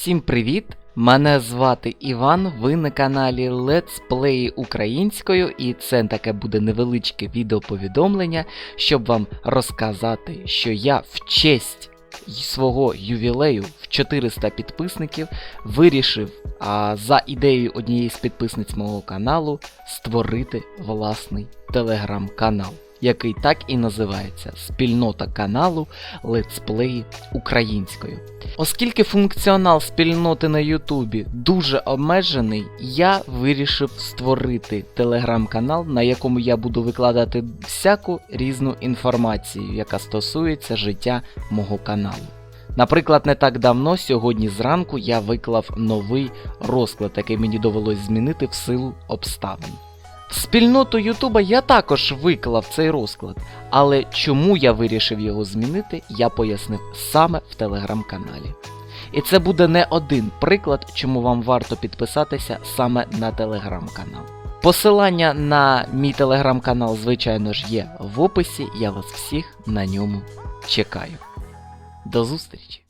Всім привіт! Мене звати Іван. Ви на каналі Let's Play українською, і це таке буде невеличке відеоповідомлення, щоб вам розказати, що я в честь свого ювілею в 400 підписників вирішив а, за ідеєю однієї з підписниць мого каналу створити власний телеграм-канал, який так і називається Спільнота каналу Play українською. Оскільки функціонал спільноти на Ютубі дуже обмежений, я вирішив створити телеграм-канал, на якому я буду викладати всяку різну інформацію, яка стосується життя мого каналу. Наприклад, не так давно, сьогодні зранку, я виклав новий розклад, який мені довелось змінити в силу обставин. Спільноту Ютуба я також виклав цей розклад, але чому я вирішив його змінити, я пояснив саме в телеграм-каналі. І це буде не один приклад, чому вам варто підписатися саме на телеграм-канал. Посилання на мій телеграм-канал, звичайно ж, є в описі. Я вас всіх на ньому чекаю. До зустрічі!